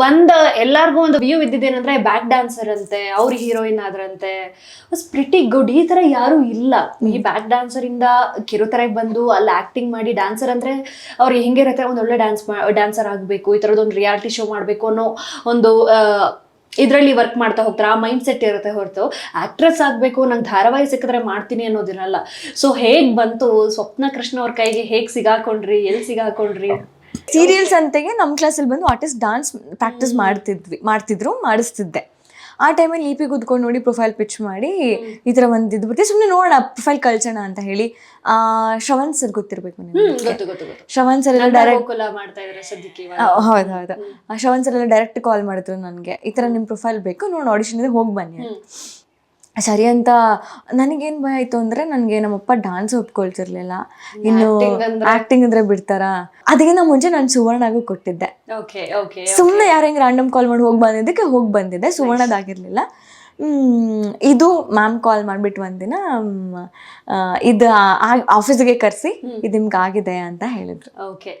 ಒಂದ್ ಎಲ್ಲಾರ್ಗು ಒಂದು ವ್ಯೂ ಇದ್ದಿದ್ದೇನಂದ್ರೆ ಬ್ಯಾಕ್ ಡ್ಯಾನ್ಸರ್ ಅಂತೆ ಅವ್ರ ಹೀರೋಯಿನ್ ಆದ್ರಂತೆ. ಪ್ರಿಟಿ ಗುಡ್ ಈ ತರ ಯಾರು ಇಲ್ಲ. ಈ ಬ್ಯಾಕ್ ಡ್ಯಾನ್ಸರ್ ಇಂದ ಕಿರುತೆರೆಗೆ ಬಂದು ಅಲ್ಲಿ ಆಕ್ಟಿಂಗ್ ಮಾಡಿ ಡ್ಯಾನ್ಸರ್ ಅಂದ್ರೆ ಅವ್ರಿಗೆ ಹೆಂಗಿರುತ್ತೆ ಒಂದ್ ಒಳ್ಳೆ ಡ್ಯಾನ್ಸ್ ಡ್ಯಾನ್ಸರ್ ಆಗ್ಬೇಕು ಈ ತರದೊಂದು ರಿಯಾಲಿಟಿ ಶೋ ಮಾಡ್ಬೇಕು ಅನ್ನೋ ಒಂದು ಇದರಲ್ಲಿ ವರ್ಕ್ ಮಾಡ್ತಾ ಹೋಗ್ತಾರೆ. ಆ ಮೈಂಡ್ ಸೆಟ್ ಇರುತ್ತೆ ಹೊರತು. ಆಕ್ಟ್ರೆಸ್ ಆಗ್ಬೇಕು ನಂಗೆ ಧಾರಾವಾಹಿ ಸಿಕ್ಕಿದ್ರೆ ಮಾಡ್ತೀನಿ ಅನ್ನೋದಿರಲ್ಲ. ಸೊ ಹೇಗ್ ಬಂತು? ಸ್ವಪ್ನ ಕೃಷ್ಣ ಅವ್ರ ಕೈಗೆ ಹೇಗ್ ಸಿಗಾಕೊಂಡ್ರಿ? ಎಲ್ಲಿ ಸಿಗಾಕೊಂಡ್ರಿ? ಸೀರಿಯಲ್ಸ್ ಅಂತೆಗೆ ನಮ್ಮ ಕ್ಲಾಸಲ್ಲಿ ಬಂದು ಆರ್ಟಿಸ್ಟ್ ಡಾನ್ಸ್ ಪ್ರಾಕ್ಟೀಸ್ ಮಾಡ್ತಿದ್ವಿ ಮಾಡ್ತಿದ್ರು ಮಾಡಿಸ್ತಿದ್ದೆ. ಆ ಟೈಮಲ್ಲಿ ಇ ಪಿ ಕೂತ್ಕೊಂಡು ನೋಡಿ ಪ್ರೊಫೈಲ್ ಪಿಚ್ ಮಾಡಿ ಈ ಥರ ಒಂದು ಇದು ಬರ್ತೀವಿ ಸುಮ್ಮನೆ ನೋಡೋಣ ಪ್ರೊಫೈಲ್ ಕಳ್ಸೋಣ ಅಂತ ಹೇಳಿ ಶ್ರವಣ್ ಸರ್ ಗೊತ್ತಿರಬೇಕು ನಿಮಗೆ. ಶ್ರವಣ್ ಸರ್ ಎಲ್ಲ ಡೈರೆಕ್ಟ್. ಹೌದು ಹೌದು ಶ್ರವಣ್ ಸರ್ ಎಲ್ಲ ಡೈರೆಕ್ಟ್ ಕಾಲ್ ಮಾಡಿದ್ರು ನನಗೆ. ಈ ಥರ ನಿಮ್ಮ ಪ್ರೊಫೈಲ್ ಬೇಕು ನೋಡಿ ಆಡಿಷನ್ ಹೋಗಿ ಬನ್ನಿ ಅಂತ. ಸರಿ ಅಂತ ನನಗೇನು ಭಯ ಆಯ್ತು ಅಂದ್ರೆ ನನಗೆ ನಮ್ಮಪ್ಪ ಡಾನ್ಸ್ ಒಪ್ಕೊಳ್ತಿರ್ಲಿಲ್ಲ. ಇನ್ನು ಆ್ಯಕ್ಟಿಂಗ್ ಅಂದರೆ? ಬಿಡ್ತಾರಾ? ಅದಕ್ಕಿಂತ ಮುಂಚೆ ನಾನು ಸುವರ್ಣಗೂ ಕೊಟ್ಟಿದ್ದೆ. ಓಕೆ ಓಕೆ ಸುಮ್ಮನೆ ಯಾರು ಹೆಂಗೆ ರ್ಯಾಂಡಮ್ ಕಾಲ್ ಮಾಡಿ ಹೋಗಿ ಬಂದಿದ್ದಕ್ಕೆ ಹೋಗಿ ಬಂದಿದ್ದೆ. ಸುವರ್ಣದಾಗಿರಲಿಲ್ಲ. ಹ್ಮ್, ಇದು ಮ್ಯಾಮ್ ಕಾಲ್ ಮಾಡಿಬಿಟ್ಟು ಒಂದಿನ ಇದು ಆಫೀಸ್ಗೆ ಕರೆಸಿ ಇದು ನಿಮ್ಗೆ ಆಗಿದೆ ಅಂತ ಹೇಳಿದ್ರು. ಓಕೆ